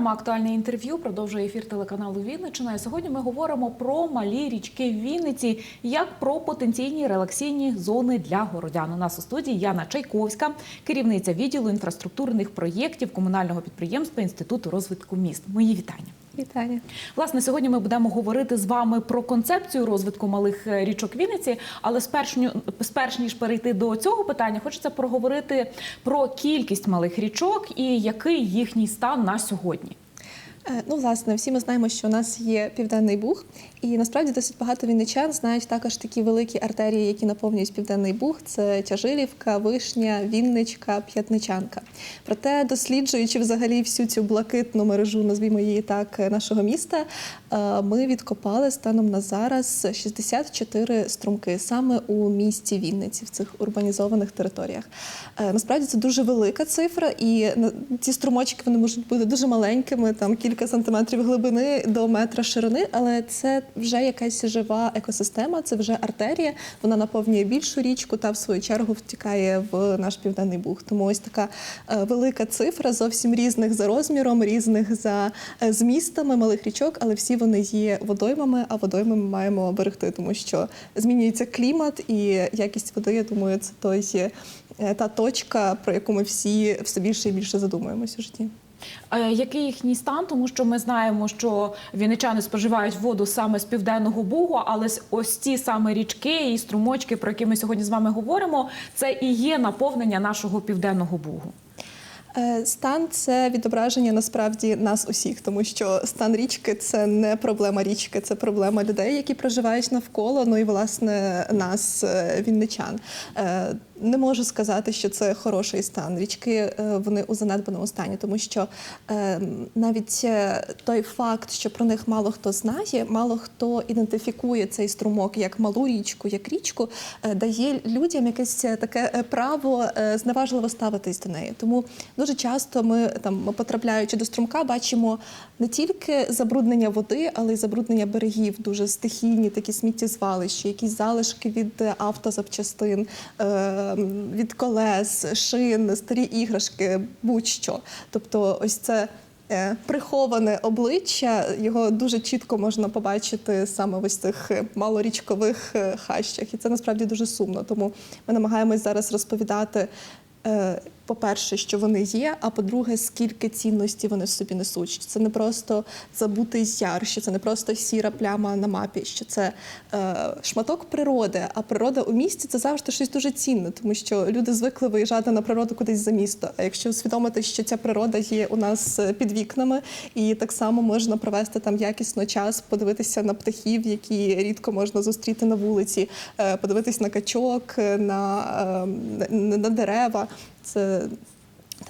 Програма Актуальне інтерв'ю продовжує ефір телеканалу Вінниччина. І сьогодні ми говоримо про малі річки Вінниці, як про потенційні релаксійні зони для городян. У нас у студії Яна Чайковська, керівниця відділу інфраструктурних проєктів комунального підприємства Інституту розвитку міст. Мої вітання. Вітання. Власне, сьогодні ми будемо говорити з вами про концепцію розвитку малих е, річок Вінниці. Але сперш, ніж перейти до цього питання, хочеться проговорити про кількість малих річок і який їхній стан на сьогодні. Е, Ну, власне, всі ми знаємо, що у нас є південний буг, і насправді досить багато вінничан знають також такі великі артерії, які наповнюють південний буг. Це Тяжилівка, Вишня, Вінничка, П'ятничанка. Проте, досліджуючи взагалі всю цю блакитну мережу, назвімо її так, нашого міста, е, ми відкопали станом на зараз 64 струмки саме у місті Вінниці, в цих урбанізованих територіях. Е, Насправді це дуже велика цифра, і ці струмочки вони можуть бути дуже маленькими, там кілька сантиметрів глибини до метра ширини, але це вже якась жива екосистема, це вже артерія. Вона наповнює більшу річку та в свою чергу втікає в наш південний буг. Тому ось така е, велика цифра, зовсім різних за розміром, різних за е, змістами малих річок, але всі вони є водоймами, а водойми ми маємо берегти, тому що змінюється клімат і якість води. Я думаю, це той е, та точка, про яку ми всі все більше і більше задумуємося у житті. Е, Який їхній стан? Тому що ми знаємо, що вінничани споживають воду саме з південного бугу, але ось ці саме річки і струмочки, про які ми сьогодні з вами говоримо, це і є наповнення нашого південного бугу. Е, Стан це відображення насправді нас усіх, тому що стан річки це не проблема річки, це проблема людей, які проживають навколо. Ну і власне нас, е, вінничан. Не можу сказати, що це хороший стан. Річки е, вони у занедбаному стані, тому що е, навіть е, той факт, що про них мало хто знає, мало хто ідентифікує цей струмок як малу річку, як річку, е, дає людям якесь е, таке право е, зневажливо ставитись до неї. Тому дуже часто ми там потрапляючи до струмка, бачимо не тільки забруднення води, але й забруднення берегів, дуже стихійні такі сміттєзвалища, якісь залишки від автозапчастин, е, від колес, шин, старі іграшки, будь-що. Тобто, ось це. е, Приховане обличчя його дуже чітко можна побачити саме в ось цих е, малорічкових е, хащах, і це насправді дуже сумно. Тому ми намагаємось зараз розповідати по-перше, що вони є, а по-друге, скільки цінності вони в собі несуть. Що це не просто забутий яр, що це не просто сіра пляма на мапі, що це е, шматок природи. А природа у місті це завжди щось дуже цінне, тому що люди звикли виїжджати на природу кудись за місто. А якщо усвідомити, що ця природа є у нас е, під вікнами, і так само можна провести там якісно час, подивитися на птахів, які рідко можна зустріти на вулиці, е, подивитись на качок, е, на, е, на, на дерева. Це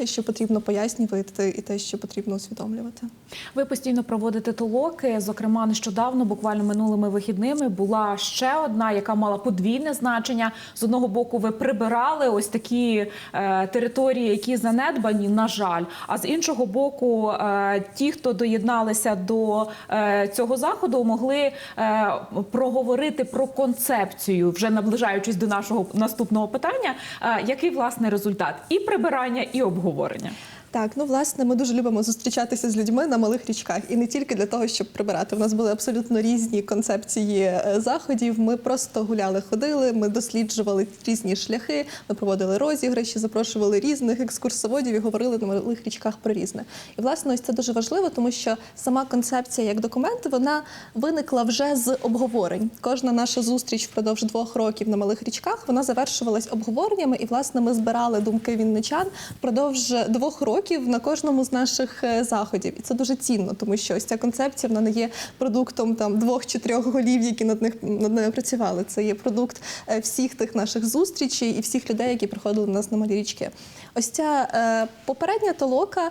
те, що потрібно пояснювати, і те, що потрібно усвідомлювати. Ви постійно проводите толоки. Зокрема, нещодавно, буквально минулими вихідними, була ще одна, яка мала подвійне значення. З одного боку, ви прибирали ось такі е, території, які занедбані, на жаль. А з іншого боку, е, ті, хто доєдналися до е, цього заходу, могли е, проговорити про концепцію, вже наближаючись до нашого наступного питання. Е, який власне результат і прибирання, і обговорення обговорення. Так, ну власне, ми дуже любимо зустрічатися з людьми на малих річках, і не тільки для того, щоб прибирати. У нас були абсолютно різні концепції е, заходів. Ми просто гуляли, ходили, ми досліджували різні шляхи, ми проводили розіграші, запрошували різних екскурсоводів і говорили на малих річках про різне. І власне, ось це дуже важливо, тому що сама концепція як документ вона виникла вже з обговорень. Кожна наша зустріч впродовж двох років на малих річках вона завершувалась обговореннями, і власне ми збирали думки вінничан впродовж двох років на кожному з наших е, заходів. І це дуже цінно, тому що ось ця концепція вона не є продуктом там двох чи трьох голів, які над них над нею працювали. Це є продукт е, всіх тих наших зустрічей і всіх людей, які приходили до нас на малі річки. Ось ця е, попередня толока,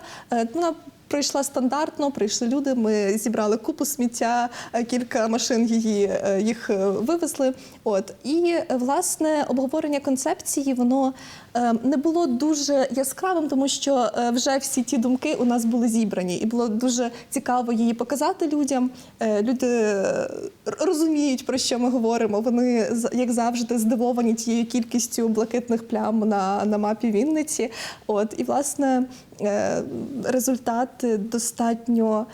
вона Прийшла стандартно, прийшли люди. Ми зібрали купу сміття, е, кілька машин її е, їх е, вивезли. От і власне обговорення концепції воно не було дуже яскравим, тому що вже всі ті думки у нас були зібрані, і було дуже цікаво її показати людям. Люди розуміють про що ми говоримо. Вони як завжди здивовані тією кількістю блакитних плям на, на мапі Вінниці. От і власне. Е, результат достатньо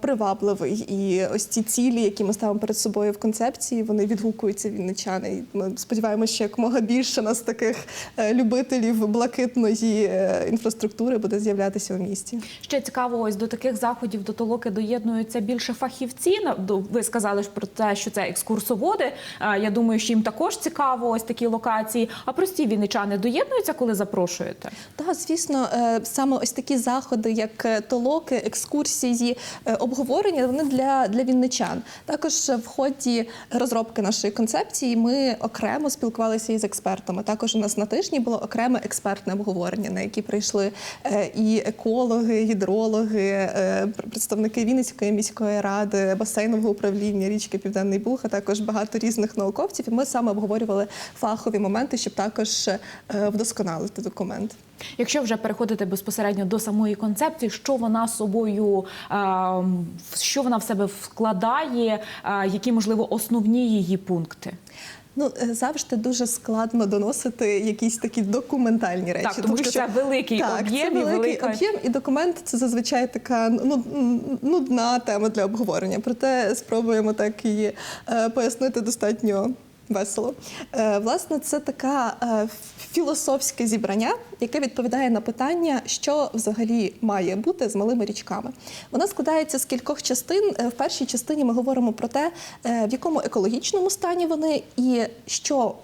привабливий. І ось ці цілі, які ми ставимо перед собою в концепції, вони відгукуються вінничани. І Ми сподіваємося, що якомога більше нас таких е, любителів блакитної е, інфраструктури буде з'являтися у місті. Ще цікаво, ось до таких заходів до толоки доєднуються більше фахівці. Ви сказали ж про те, що це екскурсоводи. Я думаю, що їм також цікаво ось такі локації. А прості вінничани доєднуються, коли запрошуєте? Так, звісно, е, саме ось такі заходи, як е, толоки, екскурсії, е, обговорення, вони для, для вінничан. Також е, в ході розробки нашої концепції ми окремо спілкувалися із експертами. Також у нас на тижні було окреме експертне обговорення, на які прийшли е, і екологи, гідрологи, е, представники Вінницької міської ради, басейнового управління річки Південний Буг, а також багато різних науковців. І ми саме обговорювали фахові моменти, щоб також е, вдосконалити документ. Якщо вже переходити безпосередньо до самої концепції, що вона собою, ем, що вона в себе вкладає, е, які можливо основні її пункти? Ну е, завжди дуже складно доносити якісь такі документальні речі. Так, тому що це великий так, об'єм це великий велика- об'єм, і документ це зазвичай така ну, нудна тема для обговорення. Проте спробуємо так її е, пояснити достатньо. Весело. Е, власне, це така е, філософське зібрання, яке відповідає на питання, що взагалі має бути з малими річками. Вона складається з кількох частин. Е, В першій частині ми говоримо про те, в якому екологічному стані вони і що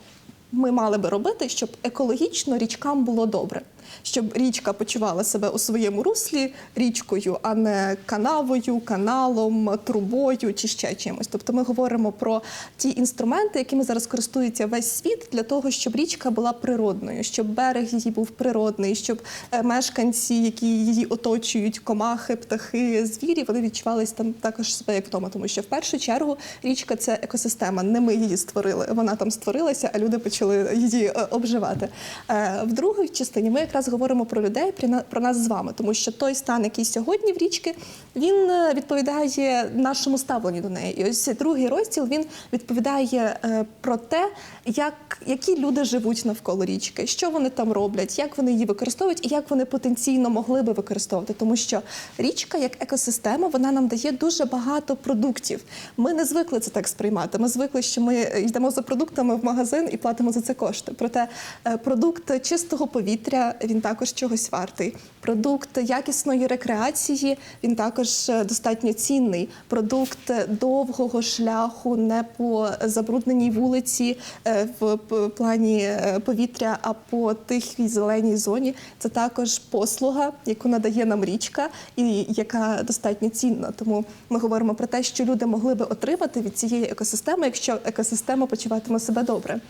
ми мали би робити, щоб екологічно річкам було добре. Щоб річка почувала себе у своєму руслі річкою, а не канавою, каналом, трубою чи ще чимось. Тобто ми говоримо про ті інструменти, якими зараз користується весь світ, для того, щоб річка була природною, щоб берег її був природний, щоб е, мешканці, які її оточують, комахи, птахи, звірі, вони відчувалися там також себе як вдома. Тому що в першу чергу річка це екосистема. Не ми її створили. Вона там створилася, а люди почали її е, обживати. Е, В другій частині ми якраз говоримо про людей, про нас з вами, тому що той стан, який сьогодні в річки, він е, відповідає нашому ставленню до неї. І ось другий розділ він відповідає е, про те, як, які люди живуть навколо річки, що вони там роблять, як вони її використовують і як вони потенційно могли би використовувати. Тому що річка як екосистема вона нам дає дуже багато продуктів. Ми не звикли це так сприймати. Ми звикли, що ми йдемо за продуктами в магазин і платимо за це кошти. Проте е, продукт чистого повітря він також чогось вартий. Продукт якісної рекреації він також е, достатньо цінний. Продукт довгого шляху не по забрудненій вулиці е, в плані е, повітря, а по тихій зеленій зоні. Це також послуга, яку надає нам річка, і яка достатньо цінна. Тому ми говоримо про те, що люди могли би отримати від цієї екосистеми, якщо екосистема почуватиме себе добре.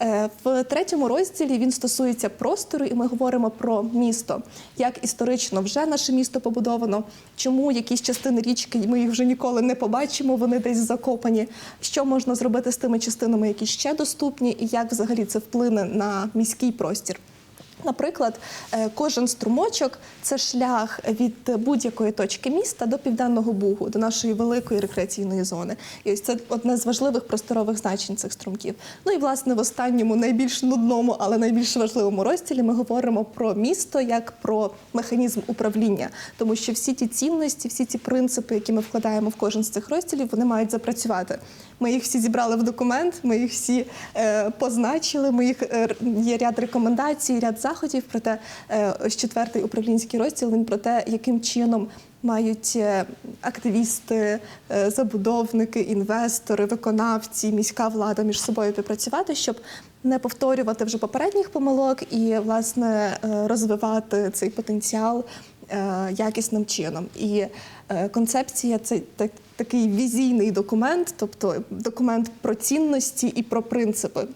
Е, В третьому розділі він стосується простору, і ми говоримо про місто, як історично вже наше місто побудовано, чому якісь частини річки ми їх вже ніколи не побачимо, вони десь закопані. Що можна зробити з тими частинами, які ще доступні, і як взагалі це вплине на міський простір. Наприклад, е, кожен струмочок це шлях від будь-якої точки міста до південного бугу, до нашої великої рекреаційної зони. І ось це одне з важливих просторових значень цих струмків. Ну і власне в останньому, найбільш нудному, але найбільш важливому розділі ми говоримо про місто як про механізм управління, тому що всі ті цінності, всі ті принципи, які ми вкладаємо в кожен з цих розділів, вони мають запрацювати. Ми їх всі зібрали в документ, ми їх всі е, позначили. Ми їх е, є ряд рекомендацій, ряд заходів. Проте е, ось четвертий управлінський розділ він про те, яким чином мають е, активісти, е, забудовники, інвестори, виконавці, міська влада між собою співпрацювати, щоб не повторювати вже попередніх помилок і власне е, розвивати цей потенціал е, якісним чином. І е, концепція це такий візійний документ, тобто документ про цінності і про принципи.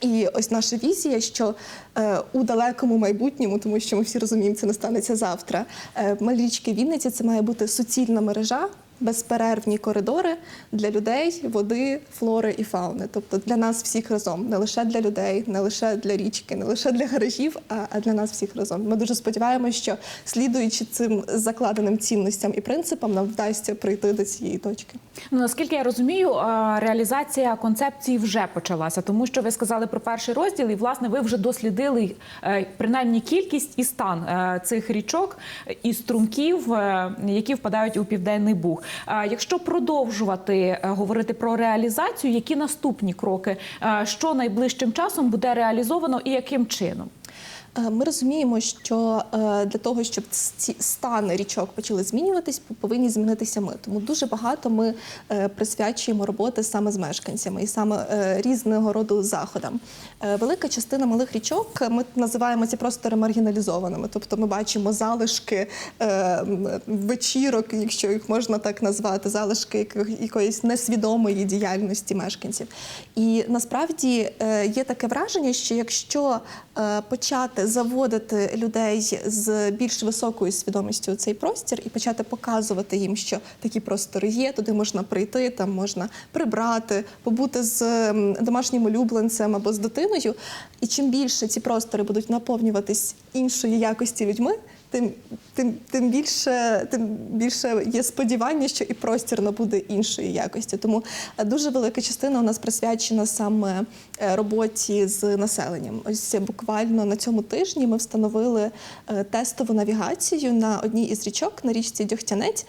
І ось наша візія, що е, у далекому майбутньому, тому що ми всі розуміємо, це не станеться завтра. Е, Малічки Вінниці це має бути суцільна мережа безперервні коридори для людей, води, флори і фауни. Тобто для нас всіх разом, не лише для людей, не лише для річки, не лише для гаражів, а, для нас всіх разом. Ми дуже сподіваємося, що слідуючи цим закладеним цінностям і принципам, нам вдасться прийти до цієї точки. Ну, наскільки я розумію, реалізація концепції вже почалася, тому що ви сказали про перший розділ, і власне ви вже дослідили е, принаймні кількість і стан е, цих річок і струмків, е, які впадають у південний Буг. Якщо продовжувати е, говорити про реалізацію, які наступні кроки, що найближчим часом буде реалізовано і яким чином? Е, Ми розуміємо, що е, для того, щоб ці стани річок почали змінюватись, повинні змінитися ми. Тому дуже багато ми е, присвячуємо роботи саме з мешканцями і саме різного роду заходам. Велика частина малих річок ми називаємо ці простори маргіналізованими. Тобто ми бачимо залишки вечірок, якщо їх можна так назвати, залишки якоїсь несвідомої діяльності мешканців. І насправді є таке враження, що якщо почати заводити людей з більш високою свідомістю у цей простір і почати показувати їм, що такі простори є, туди можна прийти, там можна прибрати, побути з домашнім улюбленцем або з дитиною. І чим більше ці простори будуть наповнюватись іншої якості людьми, тим, тим, тим більше тим більше є сподівання, що і простір набуде іншої якості. Тому е, дуже велика частина у нас присвячена саме е, роботі з населенням. Ось буквально на цьому тижні ми встановили е, тестову навігацію на одній із річок на річці Дьогтянець.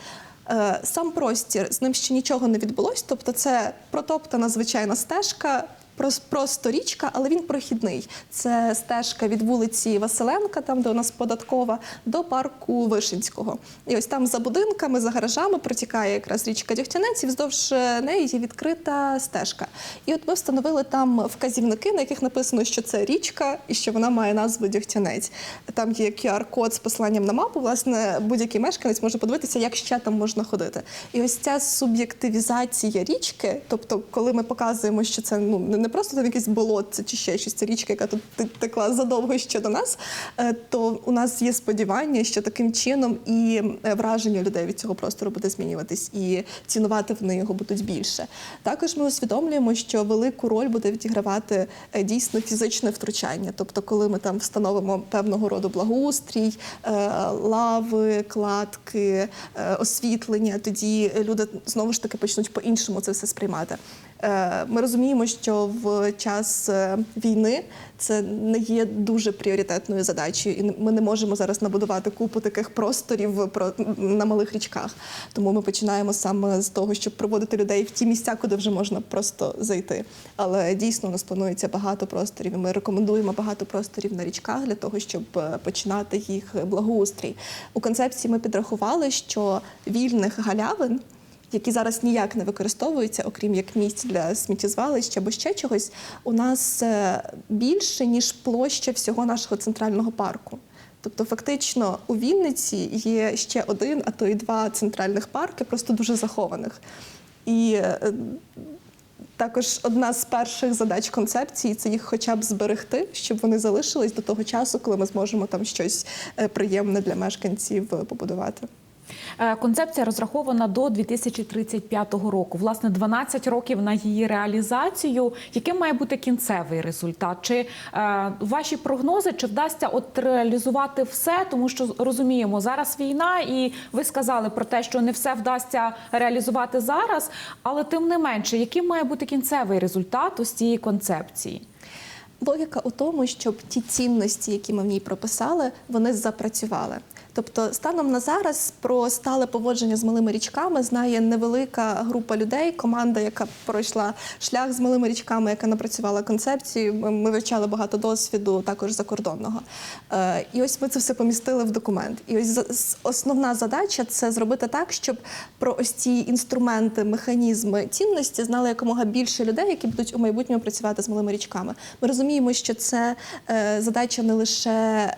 Сам простір з ним ще нічого не відбулось, тобто це протоптана звичайна стежка. Прос- Просто річка, але він прохідний. Це стежка від вулиці Василенка, там де у нас податкова, до парку Вишинського. І ось там за будинками, за гаражами протікає якраз річка Дьогтянець, і вздовж неї є відкрита стежка. І от ми встановили там вказівники, на яких написано, що це річка і що вона має назву Дьогтянець. Там є QR-код з посиланням на мапу. Власне, будь-який мешканець може подивитися, як ще там можна ходити. І ось ця суб'єктивізація річки, тобто, коли ми показуємо, що це ну не просто там якесь болотце чи ще щось, це річка, яка тут текла задовго ще до нас, е, то у нас є сподівання, що таким чином і е, враження людей від цього простору буде змінюватись, і цінувати вони його будуть більше. Також ми усвідомлюємо, що велику роль буде відігравати е, дійсно фізичне втручання, тобто, коли ми там встановимо певного роду благоустрій, лави, кладки, освітлення, тоді люди знову ж таки почнуть по-іншому це все сприймати. Е, Ми розуміємо, що в час е, війни це не є дуже пріоритетною задачею, і ми не можемо зараз набудувати купу таких просторів на малих річках. Тому ми починаємо саме з того, щоб проводити людей в ті місця, куди вже можна просто зайти. Але дійсно у нас планується багато просторів. Ми рекомендуємо багато просторів на річках для того, щоб е, починати їх благоустрій. У концепції ми підрахували, що вільних галявин які зараз ніяк не використовуються, окрім як місць для сміттєзвалища або ще чогось, у нас е, більше ніж площа всього нашого центрального парку. Тобто, фактично, у Вінниці є ще один, а то й два центральних парки, просто дуже захованих. І е, також одна з перших задач концепції це їх хоча б зберегти, щоб вони залишились до того часу, коли ми зможемо там щось е, приємне для мешканців побудувати. Е, Концепція розрахована до 2035 року. Власне, 12 років на її реалізацію. Яким має бути кінцевий результат? Чи е, ваші прогнози чи вдасться от реалізувати все? Тому що розуміємо, зараз війна, і ви сказали про те, що не все вдасться реалізувати зараз, але тим не менше, яким має бути кінцевий результат ось цієї концепції? Логіка у тому, щоб ті цінності, які ми в ній прописали, вони запрацювали. Тобто, станом на зараз про стале поводження з малими річками знає невелика група людей, команда, яка пройшла шлях з малими річками, яка напрацювала концепцію. Ми- вивчали багато досвіду, також закордонного. Е, І ось ми це все помістили в документ. І ось основна задача це зробити так, щоб про ось ці інструменти, механізми цінності знали якомога більше людей, які будуть у майбутньому працювати з малими річками. Ми розуміємо, що це е, задача не лише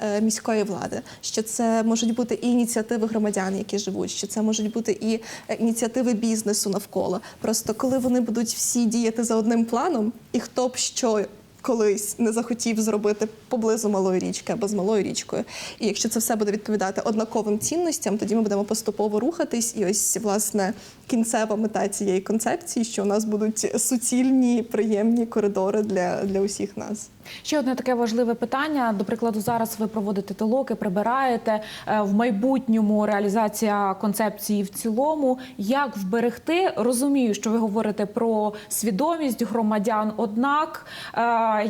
е, міської влади, що це можуть бути і ініціативи громадян, які живуть, що це можуть бути і е, ініціативи бізнесу навколо. Просто коли вони будуть всі діяти за одним планом, і хто б що колись не захотів зробити поблизу малої річки або з малою річкою. І якщо це все буде відповідати однаковим цінностям, тоді ми будемо поступово рухатись. І ось власне кінцева мета цієї концепції, що у нас будуть суцільні, приємні коридори для, для усіх нас. Ще одне таке важливе питання. До прикладу, зараз ви проводите толоки, прибираєте Е, в майбутньому реалізація концепції в цілому. Як вберегти? Розумію, що ви говорите про свідомість громадян. Однак, е,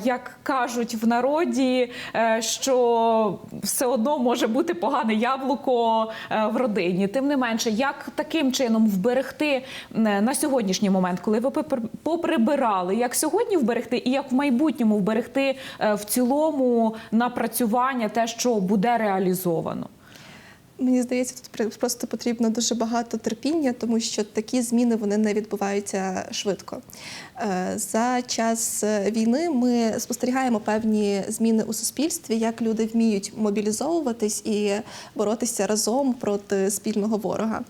як кажуть в народі, е, що все одно може бути погане яблуко в родині. Тим не менше, як таким чином вберегти на сьогоднішній момент, коли ви попри- поприбирали, як сьогодні вберегти, і як в майбутньому вберегти е, в цілому напрацювання, те, що буде реалізовано. Мені здається, тут просто потрібно дуже багато терпіння, тому що такі зміни вони не відбуваються швидко. Е, За час е, війни ми спостерігаємо певні зміни у суспільстві, як люди вміють мобілізовуватись і боротися разом проти спільного ворога.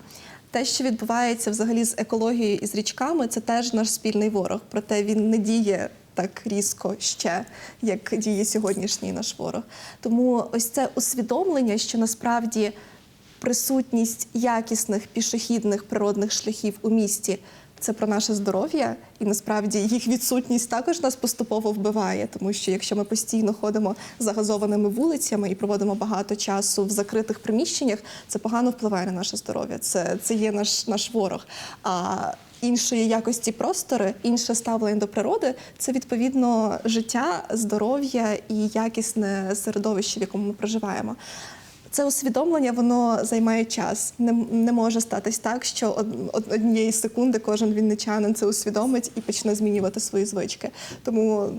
Те, що відбувається взагалі з екологією і з річками, це теж наш спільний ворог. Проте він не діє так різко ще, як діє сьогоднішній наш ворог. Тому ось це усвідомлення, що насправді присутність якісних пішохідних природних шляхів у місті це про наше здоров'я, і насправді їх відсутність також нас поступово вбиває, тому що якщо ми постійно ходимо загазованими вулицями і проводимо багато часу в закритих приміщеннях, це погано впливає на наше здоров'я. Це, це є наш, наш ворог. А іншої якості простори, інше ставлення до природи це відповідно життя, здоров'я і якісне середовище, в якому ми проживаємо. Це усвідомлення, воно займає час. Не, не може статись так, що од, од- однієї секунди кожен вінничанин це усвідомить і почне змінювати свої звички. Тому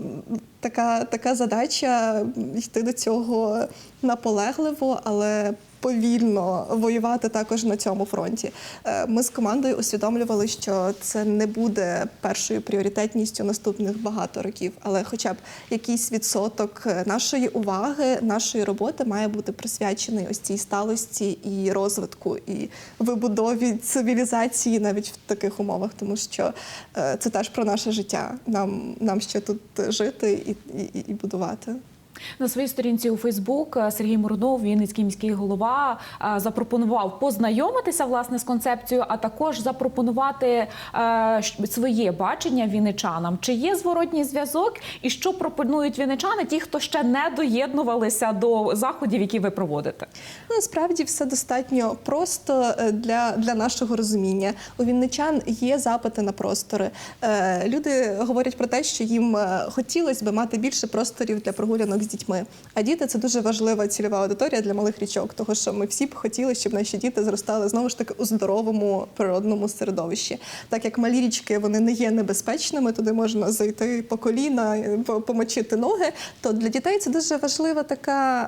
така, така задача йти до цього наполегливо, але повільно воювати також на цьому фронті. Е, Ми з командою усвідомлювали, що це не буде першою пріоритетністю наступних багато років, але хоча б якийсь відсоток е, нашої уваги, нашої роботи має бути присвячений ось цій сталості і розвитку, і вибудові цивілізації навіть в таких умовах, тому що е, це теж про наше життя. Нам, нам ще тут жити і, і, і будувати. На своїй сторінці у Фейсбук е, Сергій Мурнов, Вінницький міський голова, е, запропонував познайомитися власне з концепцією, а також запропонувати е, своє бачення вінничанам. Чи є зворотній зв'язок, і що пропонують вінничани, ті, хто ще не доєднувалися до заходів, які ви проводите? Ну, Насправді все достатньо просто для, для нашого розуміння. У вінничан є запити на простори. Люди говорять про те, що їм хотілося б мати більше просторів для прогулянок з дітьми. А діти це дуже важлива цільова аудиторія для малих річок, тому що ми всі б хотіли, щоб наші діти зростали знову ж таки у здоровому природному середовищі. Так як малі річки вони не є небезпечними, туди можна зайти по коліна, е, помочити ноги. То для дітей це дуже важлива така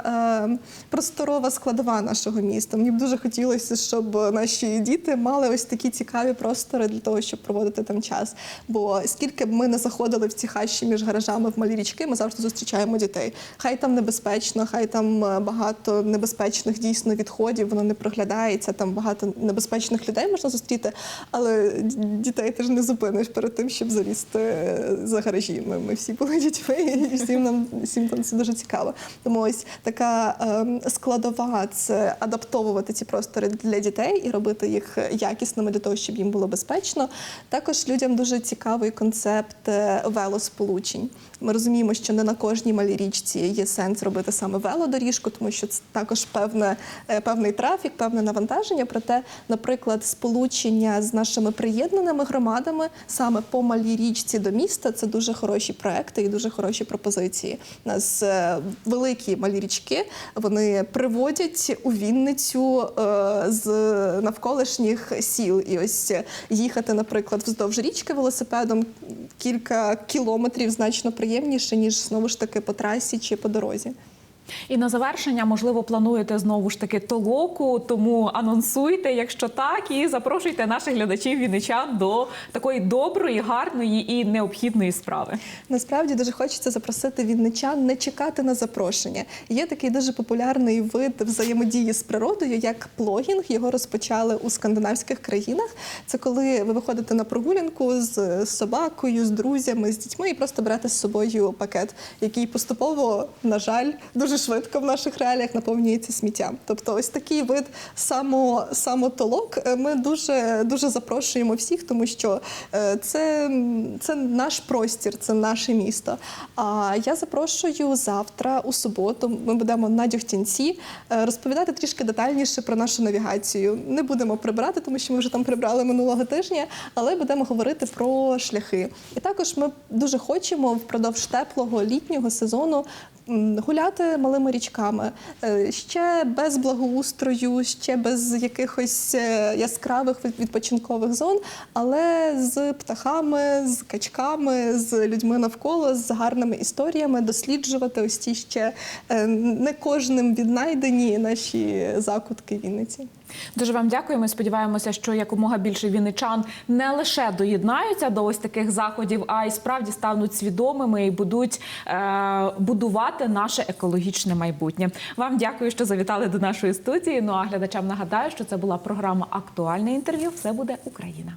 е, просторова складова нашого міста. Мені б дуже хотілося, щоб наші діти мали ось такі цікаві простори для того, щоб проводити там час. Бо скільки б ми не заходили в ці хащі між гаражами в малі річки, ми завжди зустрічаємо дітей. Хай там небезпечно, хай там е, багато небезпечних дійсно відходів, воно не проглядається. Там багато небезпечних людей можна зустріти, але дітей ти ж не зупиниш перед тим, щоб залізти е, за гаражі. Ми, ми всі були дітьми, і всім нам всім там це дуже цікаво. Тому ось така ем, складова це адаптовувати ці простори для дітей і робити їх якісними для того, щоб їм було безпечно. Також людям дуже цікавий концепт е, велосполучень. Ми розуміємо, що не на кожній малій річці є сенс робити саме велодоріжку, тому що це також певне, е, певний трафік, певне навантаження. Проте, наприклад, сполучення з нашими приєднаними громадами саме по малій річці до міста це дуже хороші проекти і дуже хороші пропозиції. У нас е, великі малі річки вони приводять у Вінницю е, з навколишніх сіл. І ось їхати, наприклад, вздовж річки велосипедом кілька кілометрів значно приємніше, ніж знову ж таки по трасі чи по дорозі. І на завершення, можливо, плануєте знову ж таки толоку, тому анонсуйте, якщо так, і запрошуйте наших глядачів вінничан до такої доброї, гарної і необхідної справи. Насправді дуже хочеться запросити вінничан не чекати на запрошення. Є такий дуже популярний вид взаємодії з природою, як плогінг. Його розпочали у скандинавських країнах. Це коли ви виходите на прогулянку з собакою, з друзями, з дітьми і просто берете з собою пакет, який поступово, на жаль, дуже швидко в наших реаліях наповнюється сміттям. Тобто, ось такий вид само, самотолок е, ми дуже дуже запрошуємо всіх, тому що е, це, це наш простір, це наше місто. А я запрошую завтра, у суботу, ми будемо на Дюхтянці е, розповідати трішки детальніше про нашу навігацію. Не будемо прибирати, тому що ми вже там прибрали минулого тижня, але будемо говорити про шляхи. І також ми дуже хочемо впродовж теплого літнього сезону. Гуляти малими річками Е, ще без благоустрою, ще без якихось е, яскравих відпочинкових зон, але з птахами, з качками, з людьми навколо, з гарними історіями досліджувати ось ті ще е, не кожним віднайдені наші закутки Вінниці. Дуже вам дякуємо. Сподіваємося, що якомога більше віничан не лише доєднаються до ось таких заходів, а й справді стануть свідомими і будуть е, будувати наше екологічне майбутнє. Вам дякую, що завітали до нашої студії. Ну а глядачам нагадаю, що це була програма Актуальне інтерв'ю. Все буде Україна.